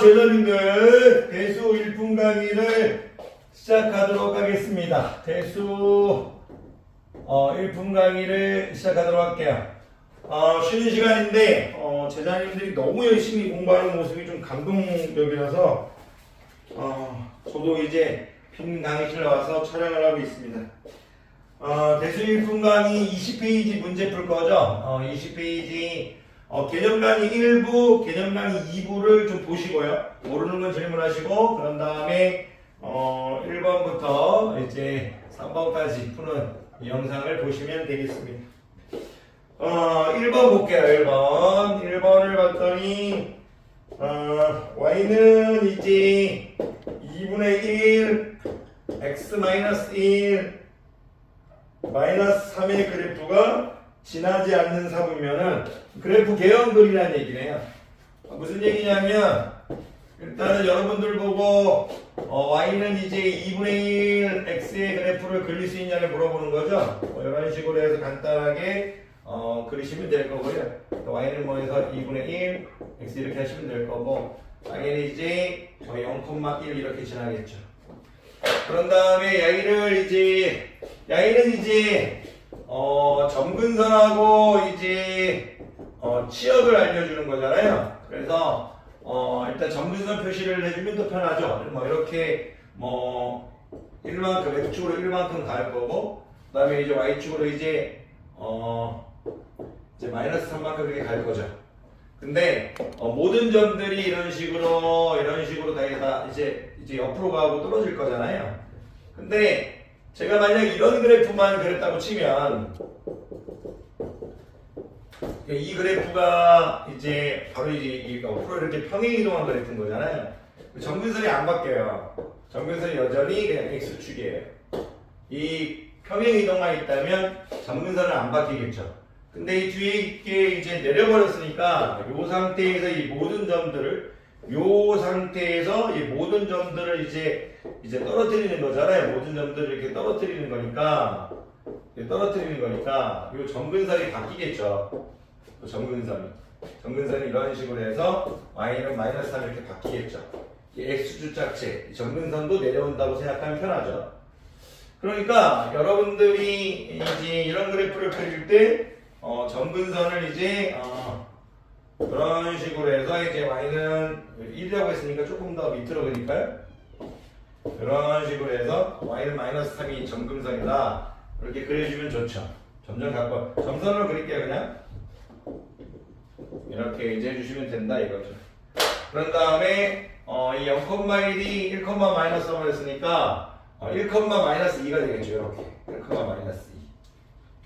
제자님들 대수 1분 강의를 시작하도록 하겠습니다. 대수 어, 1분 강의를 시작하도록 할게요. 어, 쉬는 시간인데 어, 제자님들이 너무 열심히 공부하는 모습이 좀 감동적이라서 어, 저도 이제 빈 강의실 와서 촬영을 하고 있습니다. 어, 대수 1분 강의 20페이지 문제 풀 거죠? 어, 20페이지 어, 개념 강의 1부, 개념 강의 2부를 좀 보시고요. 모르는 건 질문하시고, 그런 다음에, 어, 1번부터 이제 3번까지 푸는 이 영상을 보시면 되겠습니다. 어, 1번 볼게요, 1번. 1번을 봤더니, 어, y는 이제 2분의 1, x 마이너스 1, 마이너스 3의 그래프가 지나지 않는 사분면은 그래프 개형 그리라는 얘기네요. 어, 무슨 얘기냐면 일단은 여러분들 보고 어, y는 이제 2분의 1 x의 그래프를 그릴 수 있냐를 물어보는 거죠. 뭐 이런 식으로 해서 간단하게 어, 그리시면 될 거고요. 또 y는 뭐 해서 2분의 1 x 이렇게 하시면 될 거고 당연히 이제 0,1 이렇게 지나겠죠. 그런 다음에 야이를 이제 야이는 이제 어, 점근선하고 이제 어, 치역을 알려주는 거잖아요. 그래서 어, 일단 점근선 표시를 해주면 더 편하죠. 뭐 이렇게 뭐 1만큼 x축으로 1만큼 갈 거고 그 다음에 이제 y축으로 이제 어, 이제 마이너스 3만큼 이렇게 갈 거죠. 근데 어, 모든 점들이 이런 식으로 이런 식으로 다, 다 이제 이제 옆으로 가고 떨어질 거잖아요. 근데 제가 만약 이런 그래프만 그렸다고 치면 이 그래프가 이제 바로 이제 이 옆으로 이렇게 평행 이동한 그래프인 거잖아요. 정근선이 안 바뀌어요. 정근선이 여전히 그냥 x축이에요. 이 평행 이동만 있다면 정근선은 안 바뀌겠죠. 근데 이 뒤에 있게 이제 내려버렸으니까 이 상태에서 이 모든 점들을 이 상태에서 이 모든 점들을 이제 이제 떨어뜨리는 거잖아요. 모든 점들을 이렇게 떨어뜨리는 거니까 떨어뜨리는 거니까 이 점근선이 바뀌겠죠. 이 점근선이 점근선이 이런 식으로 해서 y는 마이너스 3 이렇게 바뀌겠죠. 이 x축 자체 이 점근선도 내려온다고 생각하면 편하죠. 그러니까 여러분들이 이제 이런 그래프를 그릴 때 어, 점근선을 이제 어, 그런 식으로 해서 이제 y는 1이라고 했으니까 조금 더 밑으로 그릴까요? 그런 식으로 해서 y는 마이너스 3이 점근선이다 이렇게 그려주면 좋죠. 점점 갖고 점선으로 그릴게요 그냥 이렇게 이제 해주시면 된다 이거죠. 그런 다음에 어, 이 0,1이 1, 마이너스 3을 했으니까 어, 1, 마이너스 2가 되겠죠 이렇게 1, 마이너스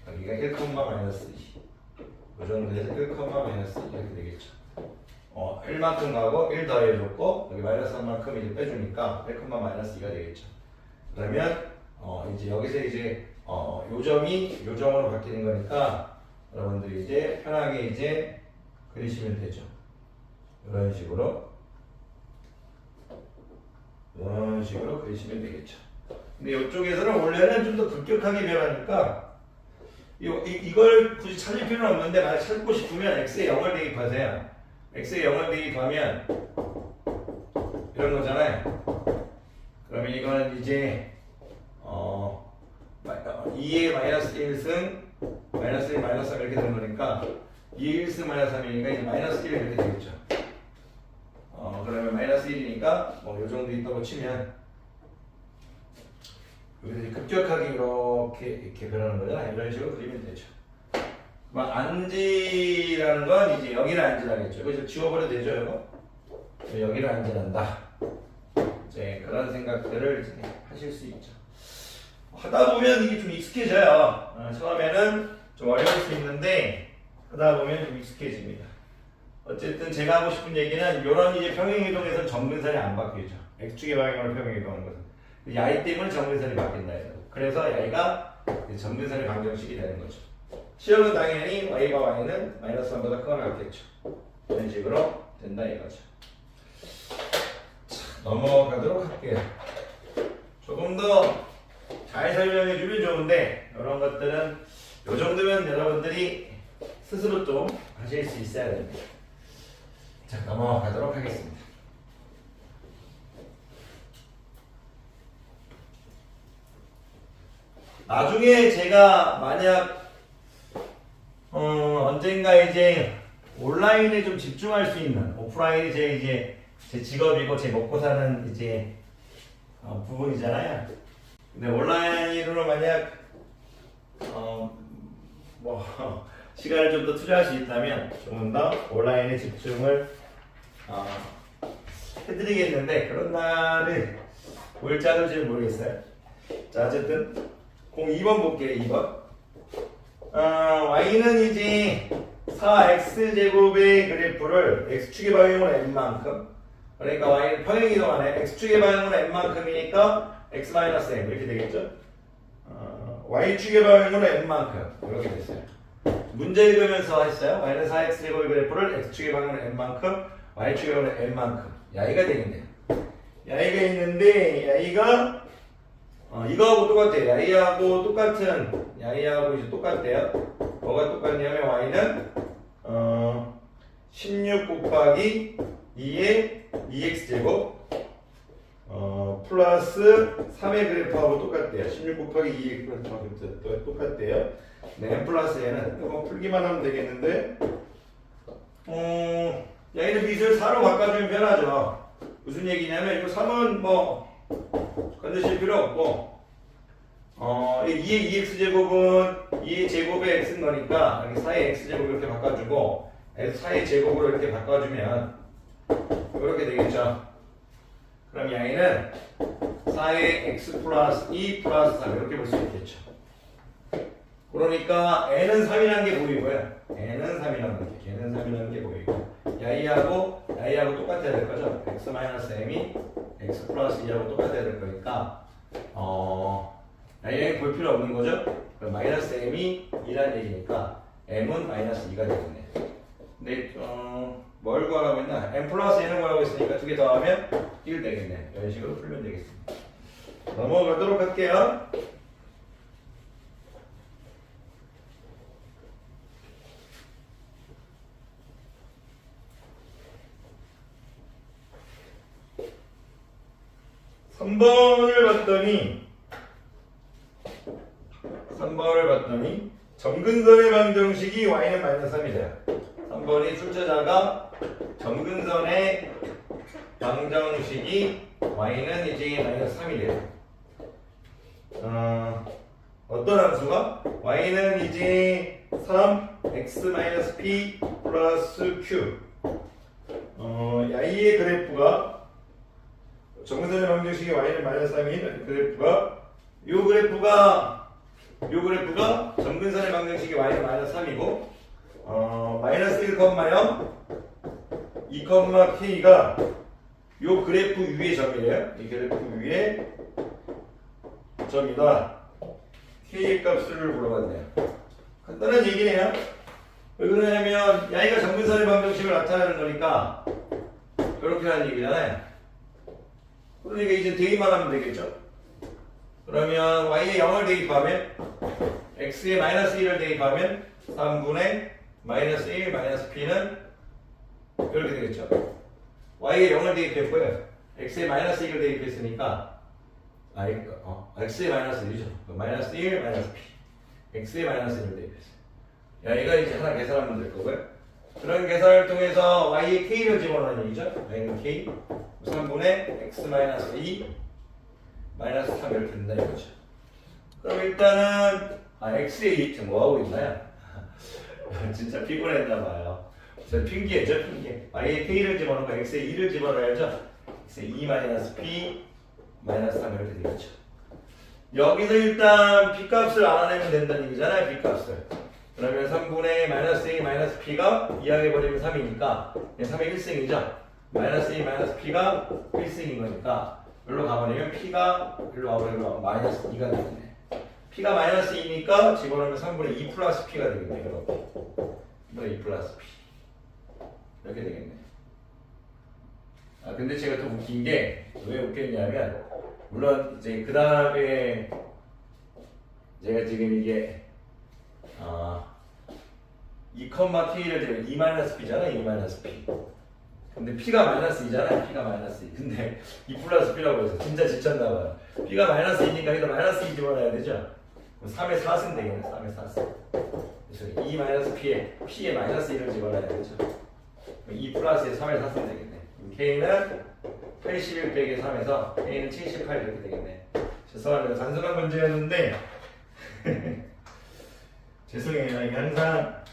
2 여기가 1, 마이너스 2이 정도에서 1, 마이너스 2 이렇게 되겠죠. 어, 1만큼 가고 1 더해줬고 여기 마이너스 3만큼 이제 빼주니까 1, 마이너스 2가 되겠죠. 그러면 어, 이제 여기서 이제 어, 요점이 요점으로 바뀌는 거니까 여러분들이 이제 편하게 이제 그리시면 되죠. 이런 식으로 이런 식으로 그리시면 되겠죠. 근데 이쪽에서는 원래는 좀 더 급격하게 변하니까 이, 이, 이걸 굳이 찾을 필요는 없는데 만약 찾고 싶으면 x에 0을 대입하세요. X에 0을 대입하면 이런 거잖아요. 그러면 이거는 이제 어, 2의 마이너스 1승 마이너스 1 마이너스 3 이렇게 되는 거니까 2의 1승 마이너스 3이니까 이제 마이너스 1 이렇게 되겠죠. 어, 그러면 마이너스 1이니까 뭐 요 정도 있다고 치면 여기서 급격하게 이렇게 이렇게 변하는 거잖아요. 이런 식으로 그리면 되죠. 막 안지라는 건 이제 여기를 안지라겠죠. 그래서 지워버려도 되죠, 이거? 여기를 안지란다. 이제 그런 생각들을 이제 하실 수 있죠. 하다 보면 이게 좀 익숙해져요. 어, 처음에는 좀 어려울 수 있는데 하다 보면 좀 익숙해집니다. 어쨌든 제가 하고 싶은 얘기는 이런 이제 평행이동에서는 정근선이 안 바뀌죠. x축의 방향으로 평행이동하는 것은. 야이 때문에 정근선이 바뀐다 해요. 그래서 야이가 정근선의 방정식이 되는 거죠. 시험은 당연히 y가 y는 마이너스 3보다 크거나 같겠죠. 이런 식으로 된다 이거죠. 자, 넘어가도록 할게요. 조금 더 잘 설명해주면 좋은데 이런 것들은 요 정도면 여러분들이 스스로 좀 하실 수 있어야 됩니다. 자, 넘어가도록 하겠습니다. 나중에 제가 만약 언젠가 이제 온라인에 좀 집중할 수 있는 오프라인이 제 이제 제 직업이고 제 먹고 사는 이제 어, 부분이잖아요. 근데 온라인으로 만약 어 뭐 시간을 좀 더 투자할 수 있다면 조금 더 온라인에 집중을 어, 해드리겠는데 그런 날은 올지 안 올지 모르겠어요. 자 어쨌든 02번 볼게요. 2번. 어, y는 이제 4x 제곱의 그래프를 x축의 방향으로 n만큼 그러니까 y는 평행 이동하네 x축의 방향으로 n만큼이니까 x-m 이렇게 되겠죠? 어, y축의 방향으로 n만큼 이렇게 됐어요. 문제 읽으면서 했어요. y는 4x 제곱의 그래프를 x축의 방향으로 n만큼 y축의 방향으로 n만큼 야이가 되겠네요. 야이가 있는데 야이가 어, 이거하고 똑같아요. 야이하고 똑같은 야이하고 이제 똑같대요. 뭐가 똑같냐면 y는 어, 16 곱하기 2의 2x 제곱 어, 플러스 3의 그래프하고 똑같대요. 16 곱하기 2의 그래프하고 또 똑같대요. 네, n 플러스 얘는 이거 풀기만 하면 되겠는데 어, 야이는 빚을 4로 바꿔주면 편하죠. 무슨 얘기냐면 이거 3은 뭐 건드실 필요 없고 어, 이 2의 2x 제곱은 2의 제곱의 x인 거니까 여기 4의 x 제곱 이렇게 바꿔주고 4의 제곱으로 이렇게 바꿔주면 이렇게 되겠죠. 그럼 양이는 4의 x 플러스 2 플러스 3 이렇게 볼 수 있겠죠. 그러니까 n은 3이라는 게 보이고요. n은 3이라는 게, 걔는 3이라는 게 보이고 야이하고 야이하고 똑같아야 될 거죠. x 마이너스 m이 x 플러스 2하고 똑같아야 될 거니까 어 야이는 볼 필요 없는 거죠. 그럼 마이너스 m이 2라는 얘기니까 m은 마이너스 2가 되겠네. 근데 어, 뭘 구하라고 했나? m 플러스 n을 구하라고 했으니까 두 개 더하면 1 되겠네. 이런 식으로 풀면 되겠습니다. 넘어가도록 할게요. 삼번을 봤더니 3번을 봤더니 점근선의 방정식이 y는 마이너스 3이 돼요. 3번이 출제자가 점근선의 방정식이 y는 이제 마이너스 3이 돼요. 어, 어떤 함수가? y는 이제 3 x 마이너스 p 플러스 q 어, 야이의 그래프가 정근선의 방정식이 y는 마이너스 3인 그래프가 이 그래프가 이 그래프가 정근선의 방정식이 y는 마이너스 3이고 어, 마이너스 1,0 2, k가 이 그래프 위의 점이래요. 이 그래프 위에 점이다. k의 값을 물어봤네요. 간단한 얘기네요. 왜 그러냐면 야이가 정근선의 방정식을 나타내는 거니까 이렇게 하는 얘기잖아요. 그러니까 이제 대입만 하면 되겠죠. 그러면 y에 0을 대입하면 x에 마이너스 1을 대입하면 3분의 마이너스 1 마이너스 p는 이렇게 되겠죠. y에 0을 대입했고요. x에 마이너스 1을 대입했으니까 아, 이거, 어, x에 마이너스 1이죠. 마이너스 1 마이너스 p x에 마이너스 1을 대입했어요. 여기가 이제 하나 계산하면 될 거고요. 그런 계산을 통해서 y에 k를 집어넣는 얘기죠. y는 k 3분의 x 마이너스 2 마이너스 3 이렇게 된다 이거죠. 그럼 일단은 아 x의 2 지금 뭐 하고 있나요? 진짜 피곤했나 봐요. 저 핑계죠 핑계. y에 k를 집어넣고 x에 2를 집어넣어야죠. x에 2 마이너스 p 마이너스 3 이렇게 되겠죠. 여기서 일단 b 값을 알아내면 된다는 얘기잖아요. b 값을. 그러면 3분의 마이너스 2 마이너스 p가 2하게 버리면 3이니까 3의 1승이죠. 마이너스 2 마이너스 p가 1승인 거니까 여기로 가버리면 p가 여기로 가버리면 마이너스 2가 되겠네. p가 마이너스 2니까 집어넣으면 3분의 2 플러스 p가 되겠네. 이렇게. 3분의 2 플러스 p. 이렇게 되겠네. 아 근데 제가 더 웃긴 게 왜 웃겼냐면 물론 이제 그 다음에 제가 지금 이게 아 2,t를 되면 2 마이너스 p잖아 2 마이너스 p 근데 p가 마이너스 2잖아. P가 마이너스 2 근데 2 플러스 p라고 해서 진짜 지쳤나 봐요. P가 마이너스 2니까 여기다 마이너스 2 집어넣어야 되죠? 3의 4승 되겠네 3의 4승. 그래서 2 마이너스 P에 P에 마이너스 1을 집어넣어야 되죠? 2 플러스에 3의 4승 되겠네. K는 81 빼기 3에서 K는 78 이렇게 되겠네. 죄송합니다. 단순한 문제였는데. 죄송해요. 이게 항상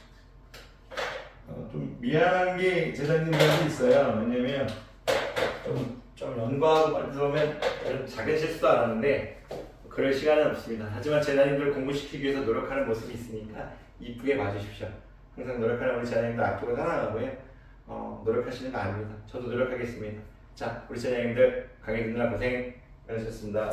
미안한 게 제자님들한테 있어요 왜냐면 좀, 좀 연구하고 말하면 이런 작은 실수도 안 하는데 그럴 시간은 없습니다. 하지만 제자님들 공부시키기 위해서 노력하는 모습이 있으니까 이쁘게 봐주십시오. 항상 노력하는 우리 제자님들 앞으로 살아가고요. 어, 노력하시는 거 아닙니다. 저도 노력하겠습니다. 자, 우리 제자님들 강의 듣느라 고생 많으셨습니다.